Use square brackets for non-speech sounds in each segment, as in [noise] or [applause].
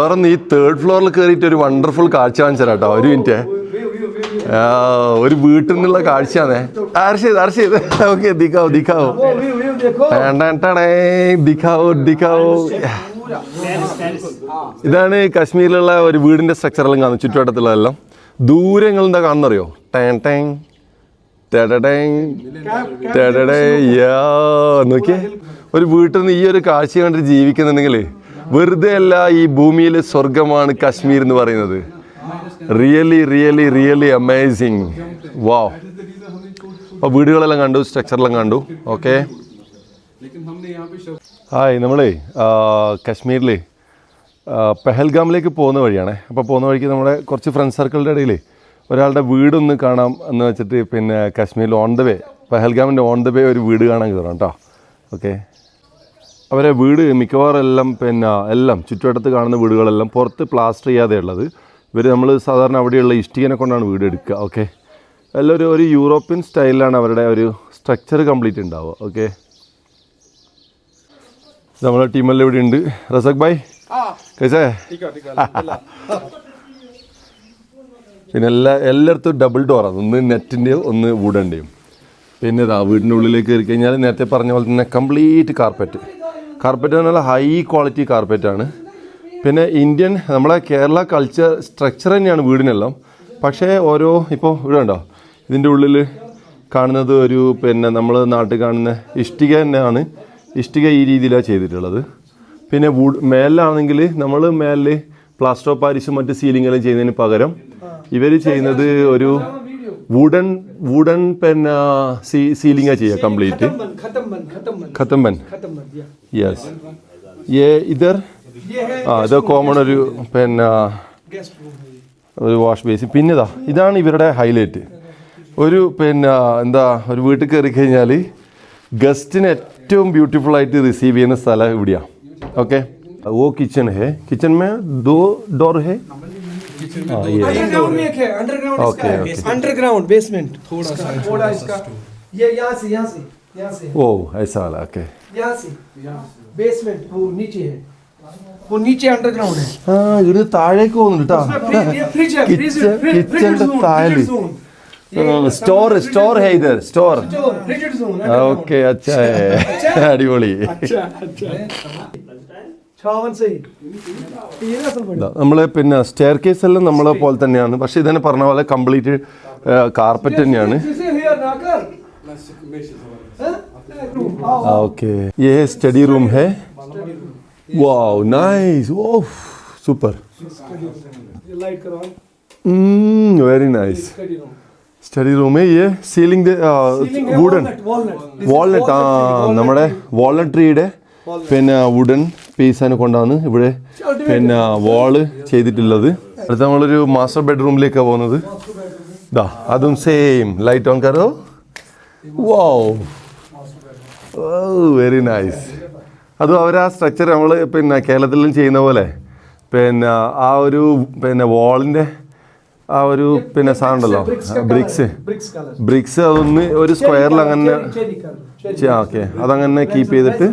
സാറന്ന് ഈ തേർഡ് ഫ്ലോറിൽ കയറിയിട്ട് ഒരു വണ്ടർഫുൾ കാഴ്ച കാണിച്ചു കേട്ടോ ഒരു മിനിറ്റ്. ഒരു വീട്ടിൽ നിന്നുള്ള കാഴ്ചയാണേ ആർഷ് ആർഷ് ഓക്കെ ദിഖാവോ ദിക്കാവോ വേണ്ടേ ദിഖാവോ ദിക്കാവോ ഇതാണ് കാശ്മീരിലുള്ള ഒരു വീടിന്റെ സ്ട്രക്ചറെല്ലാം കാണുന്നത് ചുറ്റുവട്ടത്തുള്ളതെല്ലാം. ദൂരങ്ങൾ എന്താ കാണുന്നറിയോ? ടേൺ ടേങ് നോക്കിയേ. ഒരു വീട്ടിൽ നിന്ന് ഈ ഒരു കാഴ്ച കണ്ടിട്ട് ജീവിക്കുന്നുണ്ടെങ്കിലേ വെറുതെ അല്ല ഈ ഭൂമിയിലെ സ്വർഗമാണ് കാശ്മീർ എന്ന് പറയുന്നത്. റിയലി റിയലി റിയലി അമേസിങ് വാ അപ്പോൾ വീടുകളെല്ലാം കണ്ടു സ്ട്രക്ചറെല്ലാം കണ്ടു. ഓക്കെ ഹായ് നമ്മളേ കാശ്മീരിൽ പെഹൽഗാമിലേക്ക് പോകുന്ന വഴിയാണേ. അപ്പോൾ പോകുന്ന വഴിക്ക് നമ്മുടെ കുറച്ച് ഫ്രണ്ട്സ് സർക്കിളിന്റെ ഇടയിൽ ഒരാളുടെ വീടൊന്ന് കാണാം എന്ന് വെച്ചിട്ട് പിന്നെ കാശ്മീരിൽ ഓൺ ദ വേ പെഹൽഗാമിന്റെ ഓൺ ദ വേ ഒരു വീട് കാണാൻ കയറാം കേട്ടോ. ഓക്കെ അവരെ വീട് മിക്കവാറും എല്ലാം പിന്നെ എല്ലാം ചുറ്റുവട്ടത്ത് കാണുന്ന വീടുകളെല്ലാം പുറത്ത് പ്ലാസ്റ്റർ ചെയ്യാതെ ഉള്ളത്. ഇവർ നമ്മൾ സാധാരണ അവിടെയുള്ള ഇഷ്ടികനെ കൊണ്ടാണ് വീട് എടുക്കുക ഓക്കെ എല്ലാം ഒരു ഒരു യൂറോപ്യൻ സ്റ്റൈലിലാണ് അവരുടെ ഒരു സ്ട്രക്ചർ കംപ്ലീറ്റ് ഉണ്ടാവുക ഓക്കെ നമ്മളെ ടീമെല്ലാം ഇവിടെ ഉണ്ട്. റസക് ഭായ്? കഴിച്ചേ? [laughs] പിന്നെ എല്ലാ എല്ലായിടത്തും ഡബിൾ ഡോറാണ് ഒന്ന് നെറ്റിന്റെയും ഒന്ന് വുഡന്റെയും പിന്നെ ഇതാ വീടിന്റെ ഉള്ളിലേക്ക് കയറി കഴിഞ്ഞാൽ നേരത്തെ പറഞ്ഞ പോലെ തന്നെ കംപ്ലീറ്റ് കാർപ്പറ്റ് കാർപ്പറ്റ് എന്ന് പറഞ്ഞാൽ ഹൈ ക്വാളിറ്റി കാർപ്പറ്റാണ് പിന്നെ ഇന്ത്യൻ നമ്മളെ കേരള കൾച്ചർ സ്ട്രക്ചർ തന്നെയാണ് വീടിനെല്ലാം. പക്ഷേ ഓരോ ഇപ്പോൾ ഇവിടെ ഉണ്ടോ ഇതിന്റെ ഉള്ളിൽ കാണുന്നത് ഒരു പിന്നെ നമ്മൾ നാട്ടിൽ കാണുന്ന ഇഷ്ടിക തന്നെയാണ്. ഇഷ്ടിക ഈ രീതിയിലാണ് ചെയ്തിട്ടുള്ളത്. പിന്നെ വുഡ് മേലാണെങ്കിൽ നമ്മൾ മേലിൽ പ്ലാസ്റ്റർ ഓഫ് പാരിസും മറ്റ് സീലിങ്ങെല്ലാം ചെയ്യുന്നതിന് പകരം ഇവർ ചെയ്യുന്നത് ഒരു വുഡൻ വുഡൻ പിന്നെ സീ സീലിംഗാണ് ചെയ്യുക കംപ്ലീറ്റ് खत्म बन खत्म बन खत्म बन ഖത്തം ബൻ खत्म बन दिया യെസ് ഏ ഇതർ ये है ആ ഇത് കോമൺ ഒരു പിന്നെ गेस्ट रूम है ये ഒരു വാഷ് ബേസിൻ പിന്നെ ഇതാ ഇതാണ് ഇവരുടെ ഹൈലൈറ്റ് ഒരു പിന്നെ എന്താ ഒരു വീട്ടിൽ കയറി കഴിഞ്ഞാൽ ഗസ്റ്റിന് ഏറ്റവും ബ്യൂട്ടിഫുൾ ആയിട്ട് റിസീവ് ചെയ്യുന്ന സ്ഥലം ഇവിടെയാണ് ഓക്കെ वो किचन है किचन में दो डोर है हाँ ये अंडरग्राउंड में एक है अंडरग्राउंड Okay, इसका है अंडरग्राउंड बेसमेंट थोड़ा सा थोड़ा इसका ये यहाँ से यहाँ से यहाँ से ओ ऐसा वाला ओके यहाँ से बेसमेंट वो नीचे है वो नीचे अंडरग्राउंड है ആ ഇത് താഴേക്ക് പോകുന്നുണ്ട് उसमें फ्रिज- ये फ्रिज है fridge Kitchen- fridge- kitchen fridge के जोन, ताले। फ्रिज जोन കേട്ടോ സ്റ്റോർ സ്റ്റോർ है इधर store zone fridge zone okay അച്ഛാ അടിപൊളി अच्छा अच्छा छावन सही ये ना असल बढ़िया നമ്മൾ പിന്നെ സ്റ്റെയർ കേസ് എല്ലാം നമ്മളെ പോലെ തന്നെയാണ് പക്ഷെ ഇതന്നെ പറഞ്ഞ പോലെ കംപ്ലീറ്റ് കാർപ്പറ്റ് തന്നെയാണ് जैसे हेयर ना कर हाँ? आओ ഓക്കെ ये स्टडी रूम है वाओ नाइस ओह सुपर ये लाइट करो on. Very nice Study room. Study room ये സീലിംഗ് Ceiling है wooden walnut, walnut. This is walnut ആ walnut tree, നമ്മുടെ വാൾനട്ട് ട്രീയുടെ പിന്നെ വുഡൻ പീസാണ് കൊണ്ടാണ് ഇവിടെ പിന്നെ വാള് ചെയ്തിട്ടുള്ളത് അടുത്ത നമ്മളൊരു മാസ്റ്റർ ബെഡ്റൂമിലേക്കാണ് പോകുന്നത് ദാ അതും സെയിം ലൈറ്റ് ഓൺ കറോ വോ Oh, വെരി നൈസ് അതും അവർ ആ സ്ട്രക്ചർ നമ്മൾ പിന്നെ കേരളത്തിലും ചെയ്യുന്ന പോലെ. പിന്നെ ആ ഒരു പിന്നെ വാളിന്റെ ആ ഒരു പിന്നെ സാധനമുണ്ടല്ലോ ബ്രിക്സ് ബ്രിക്സ് അതൊന്ന് ഒരു സ്ക്വയറിൽ അങ്ങനെ ഓക്കെ അതങ്ങനെ കീപ്പ് ചെയ്തിട്ട്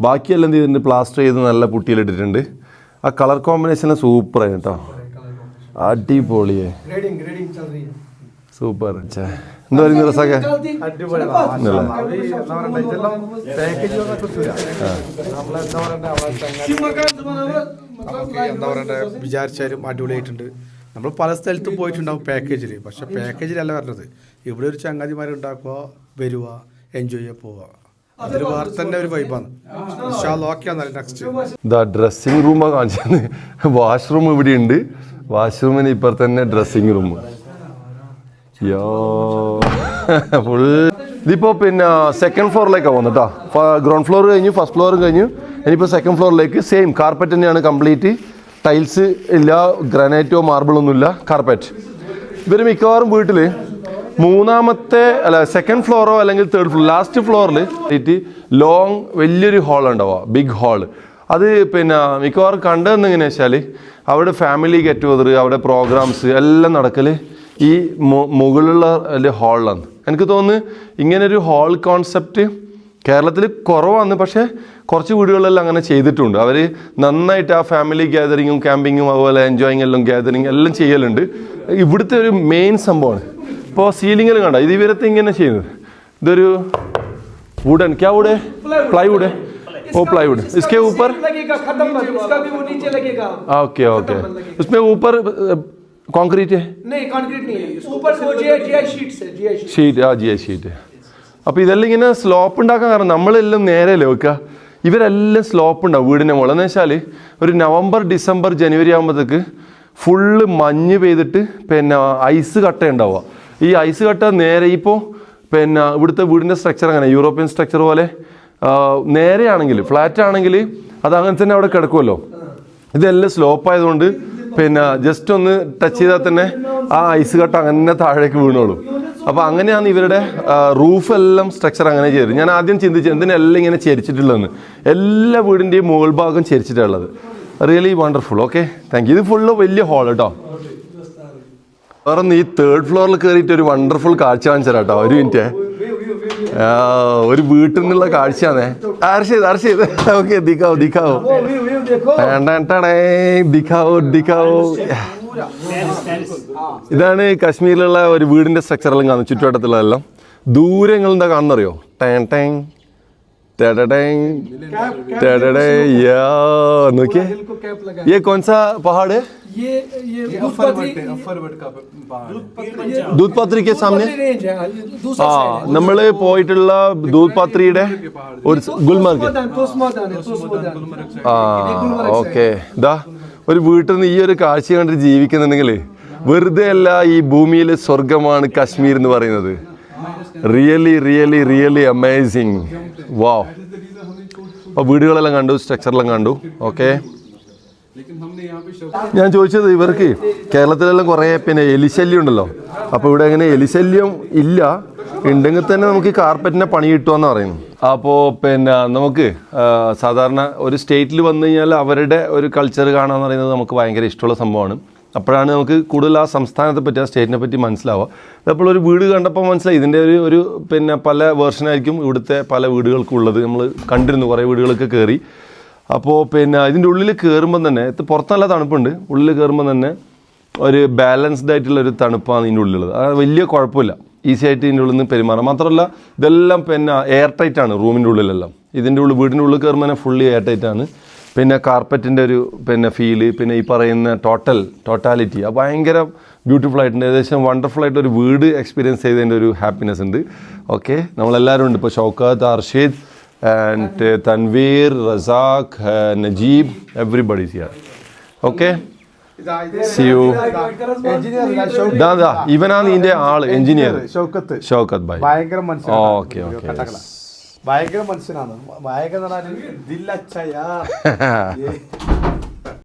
ബാക്കിയെല്ലാം എന്ത് ചെയ്തിട്ട് പ്ലാസ്റ്റർ ചെയ്ത് നല്ല പുട്ടിയിലിട്ടിട്ടുണ്ട് ആ കളർ കോമ്പിനേഷൻ സൂപ്പറായി കേട്ടോ. അടിപൊളിയേ. സൂപ്പർ ചേ എന്തായാലും രസമൊക്കെ എന്താ പറയണ്ടേ വിചാരിച്ചാലും അടിപൊളിയായിട്ടുണ്ട്. നമ്മൾ പല സ്ഥലത്തും പോയിട്ടുണ്ടാവും പാക്കേജിൽ പക്ഷെ പാക്കേജിലല്ല വരണത്. ഇവിടെ ഒരു ചങ്ങാതിമാരെ ഉണ്ടാക്കുക വരിക എൻജോയ് ചെയ്യുക പോവുക തന്നെ ഒരു നെക്സ്റ്റ് ഡ്രസ്സിംഗ് റൂമാ കാണിച്ചത്. വാഷ്റൂം ഇവിടെ ഉണ്ട് വാഷ്റൂമിന് തന്നെ ഡ്രസ്സിംഗ് റൂം യോ. ഫുൾ ഇതിപ്പോൾ പിന്നെ സെക്കൻഡ് ഫ്ലോറിലേക്കാണ് പോകുന്നത് കേട്ടോ ഗ്രൗണ്ട് ഫ്ലോർ കഴിഞ്ഞു ഫസ്റ്റ് ഫ്ലോറും കഴിഞ്ഞു. ഇനിയിപ്പോൾ സെക്കൻഡ് ഫ്ലോറിലേക്ക് സെയിം കാർപ്പറ്റ് തന്നെയാണ് കംപ്ലീറ്റ് ടൈൽസ് ഇല്ല ഗ്രാനൈറ്റോ മാർബിളൊന്നുമില്ല കാർപ്പറ്റ് ഇവർ മിക്കവാറും വീട്ടിൽ മൂന്നാമത്തെ അല്ല സെക്കൻഡ് ഫ്ലോറോ അല്ലെങ്കിൽ തേർഡ് ഫ്ലോർ ലാസ്റ്റ് ഫ്ലോറിൽ ലോങ് വലിയൊരു ഹാൾ ഉണ്ടാവുക. ബിഗ് ഹാൾ അത് പിന്നെ മിക്കവാറും കണ്ടതെന്ന് എങ്ങനെയാ വെച്ചാൽ അവിടെ ഫാമിലി ഗെറ്റ് ടുഗദർ അവിടെ പ്രോഗ്രാംസ് എല്ലാം നടക്കൽ ഈ മു- മുകളിലുള്ള ഹാളിലാണ് എനിക്ക് തോന്നുന്നു ഇങ്ങനൊരു ഹാൾ കോൺസെപ്റ്റ് കേരളത്തിൽ കുറവാണ് പക്ഷേ കുറച്ച് വീടുകളിലെല്ലാം അങ്ങനെ ചെയ്തിട്ടുണ്ട് അവർ നന്നായിട്ട് ആ ഫാമിലി ഗ്യാതറിങ്ങും ക്യാമ്പിങ്ങും അതുപോലെ എൻജോയിങ് എല്ലാം ഗ്യാതറിങ് എല്ലാം ചെയ്യലുണ്ട് ഇവിടുത്തെ ഒരു മെയിൻ സംഭവമാണ് ഇപ്പോൾ സീലിങ്ങിൽ കണ്ട ഇത് ഇവരത്തെ ഇങ്ങനെ ചെയ്യുന്നത് ഇതൊരു വുഡൻ ക്യാ വുഡ് പ്ലൈവുഡ് ओ प्लाईवुड इसके ऊपर लगेगा खत्म मत इसका भी वो नीचे लगेगा ओके ओके उसमें ऊपर कंक्रीट है नहीं कंक्रीट नहीं है ऊपर वो जीआई जीआई शीट्स है जीआई शीट ഷീറ്റ് ആ ജി ഐ ഷീറ്റ് അപ്പോൾ ഇതെല്ലാം ഇങ്ങനെ സ്ലോപ്പ് ഉണ്ടാക്കാൻ കാരണം നമ്മളെല്ലാം നേരെയല്ലേ വെക്കുക ഇവരെല്ലാം സ്ലോപ്പ് ഉണ്ടാവും വീടിൻ്റെ മുകളിൽ എന്ന് വെച്ചാൽ ഒരു നവംബർ ഡിസംബർ ജനുവരി ആകുമ്പോഴത്തേക്ക് ഫുള്ള് മഞ്ഞ് പെയ്തിട്ട് പിന്നെ ഐസ് കട്ട ഉണ്ടാവുക ഈ ഐസ് കട്ട നേരെ ഇപ്പോൾ പിന്നെ ഇവിടുത്തെ വീടിൻ്റെ സ്ട്രക്ചർ അങ്ങനെ യൂറോപ്യൻ സ്ട്രക്ചർ പോലെ ആ, നേരെയാണെങ്കിൽ ഫ്ലാറ്റ് ആണെങ്കിൽ അത് അങ്ങനെ തന്നെ അവിടെ കിടക്കുമല്ലോ ഇതെല്ലാം സ്ലോപ്പ് ആയതുകൊണ്ട് പിന്നെ ജസ്റ്റ് ഒന്ന് ടച്ച് ചെയ്താൽ തന്നെ ആ ഐസ് കട്ട അങ്ങനെ താഴേക്ക് വീണോളും. അപ്പോൾ അങ്ങനെയാണ് ഇവരുടെ റൂഫ് എല്ലാം സ്ട്രക്ചർ അങ്ങനെ ചെയ്തത്. ഞാൻ ആദ്യം ചിന്തിച്ചത് എന്തിനെല്ലാം ഇങ്ങനെ ചരിച്ചിട്ടുള്ളതെന്ന്. എല്ലാ വീടിന്റെയും മുകൾ ഭാഗം ചരിച്ചിട്ടുള്ളത്. Really wonderful okay thank you ഇത് ഫുള്ള് വലിയ ഹോൾ കേട്ടോ വേറെ ഈ തേർഡ് ഫ്ലോറിൽ കയറിയിട്ട് ഒരു വണ്ടർഫുൾ കാഴ്ച കാണിച്ചു തരാം കേട്ടോ ഒരു മിനിറ്റ് ഒരു വീട്ടിൽ നിന്നുള്ള കാഴ്ചയാണേ അർഷേത് അർഷേത് ഓക്കെ ദിക്കാവോ ദിക്കാവോ वो व्यू व्यू देखो ദിക്കാവോ ദിക്കാവോ ഇതാണ് കാശ്മീരിലുള്ള ഒരു വീടിന്റെ സ്ട്രക്ചറെല്ലാം കാണുന്നത് ചുറ്റുവട്ടത്തുള്ളതെല്ലാം ദൂരങ്ങൾ എന്താ കാണുന്നറിയോ ടാങ് ടാങ് ടെടടേങ് ടെടടേ യാ നോക്കിയേ दिल को कैप लगा ये कौन सा पहाड़ है ये ये ദൂത് പാത്രിക്ക് सामने? ആ നമ്മൾ പോയിട്ടുള്ള ദൂത്പാത്രിയുടെ ഒരു ഗുൽമർഗ് ആ ഓക്കെ ദാ ഒരു വീട്ടിൽ നിന്ന് ഈ ഒരു കാഴ്ച കണ്ടിട്ട് ജീവിക്കുന്നുണ്ടെങ്കിൽ വെറുതെ അല്ല ഈ ഭൂമിയിലെ സ്വർഗമാണ് കാശ്മീർ എന്ന് പറയുന്നത്. റിയലി റിയലി റിയലി അമേസിങ് വാ അപ്പോൾ വീടുകളെല്ലാം കണ്ടു സ്ട്രക്ചറെല്ലാം കണ്ടു ഓക്കെ ഞാൻ ചോദിച്ചത് ഇവർക്ക് കേരളത്തിലെല്ലാം കുറേ പിന്നെ എലിശല്യം ഉണ്ടല്ലോ. അപ്പോൾ ഇവിടെ അങ്ങനെ എലിശല്യം ഇല്ല. ഉണ്ടെങ്കിൽ തന്നെ നമുക്ക് ഈ കാർപ്പറ്റിനെ പണി കിട്ടുമെന്ന് പറയുന്നു അപ്പോൾ പിന്നെ നമുക്ക് സാധാരണ ഒരു സ്റ്റേറ്റിൽ വന്നു കഴിഞ്ഞാൽ അവരുടെ ഒരു കൾച്ചർ കാണാമെന്ന് പറയുന്നത് നമുക്ക് ഭയങ്കര ഇഷ്ടമുള്ള സംഭവമാണ്. അപ്പോഴാണ് നമുക്ക് കൂടുതൽ ആ സംസ്ഥാനത്തെ പറ്റി ആ സ്റ്റേറ്റിനെ പറ്റി മനസ്സിലാവുക. അപ്പോൾ ഒരു വീട് കണ്ടപ്പോൾ മനസ്സിലായി. ഇതിന്റെ ഒരു ഒരു പിന്നെ പല വേർഷനായിരിക്കും ഇവിടുത്തെ പല വീടുകൾക്കുള്ളത് നമ്മൾ കണ്ടിരുന്നു കുറേ വീടുകളൊക്കെ കയറി. അപ്പോൾ പിന്നെ ഇതിന്റെ ഉള്ളിൽ കയറുമ്പം തന്നെ ഇത് പുറത്ത് നല്ല തണുപ്പുണ്ട്. ഉള്ളിൽ കയറുമ്പോൾ തന്നെ ഒരു ബാലൻസ്ഡ് ആയിട്ടുള്ള ഒരു തണുപ്പാണ് ഇതിന്റെ ഉള്ളിലുള്ളത്. അത് വലിയ കുഴപ്പമില്ല. ഈസി ആയിട്ട് ഇതിന്റെ ഉള്ളിൽ നിന്ന് പെരുമാറാം. മാത്രമല്ല ഇതെല്ലാം പിന്നെ എയർ ടൈറ്റ് ആണ് റൂമിന്റെ ഉള്ളിലെല്ലാം. ഇതിന്റെ ഉള്ളിൽ വീടിന്റെ ഉള്ളിൽ കയറുമ്പോൾ തന്നെ ഫുള്ളി എയർ ടൈറ്റ് ആണ്. പിന്നെ കാർപ്പറ്റിന്റെ ഒരു പിന്നെ ഫീൽ പിന്നെ ഈ പറയുന്ന ടോട്ടൽ ടോട്ടാലിറ്റി അത് ഭയങ്കര ബ്യൂട്ടിഫുൾ ആയിട്ടുണ്ട്. ഏകദേശം വണ്ടർഫുൾ ആയിട്ട് ഒരു വീട് എക്സ്പീരിയൻസ് ചെയ്തതിന്റെ ഒരു ഹാപ്പിനെസ് ഉണ്ട്. ഓക്കെ നമ്മളെല്ലാവരും ഉണ്ട് ഇപ്പോൾ Shoukath Arshid and Tanveer Razak Najeeb everybody here okay see you engineer ദാ ദാ ഇവനാണ് ഇതിന്റെ ആൾ എഞ്ചിനീയർ ഷൗക്കത്ത് ഷൗക്കത്ത് ഭായ് ഭയങ്കര മനുഷ്യനാണ് ഓക്കെ ഓക്കെ കട്ടകള. ഭയങ്കര മനുഷ്യനാണ് ഭയങ്കര എന്ന് പറഞ്ഞാൽ ദില്ലച്ചയാ. [laughs]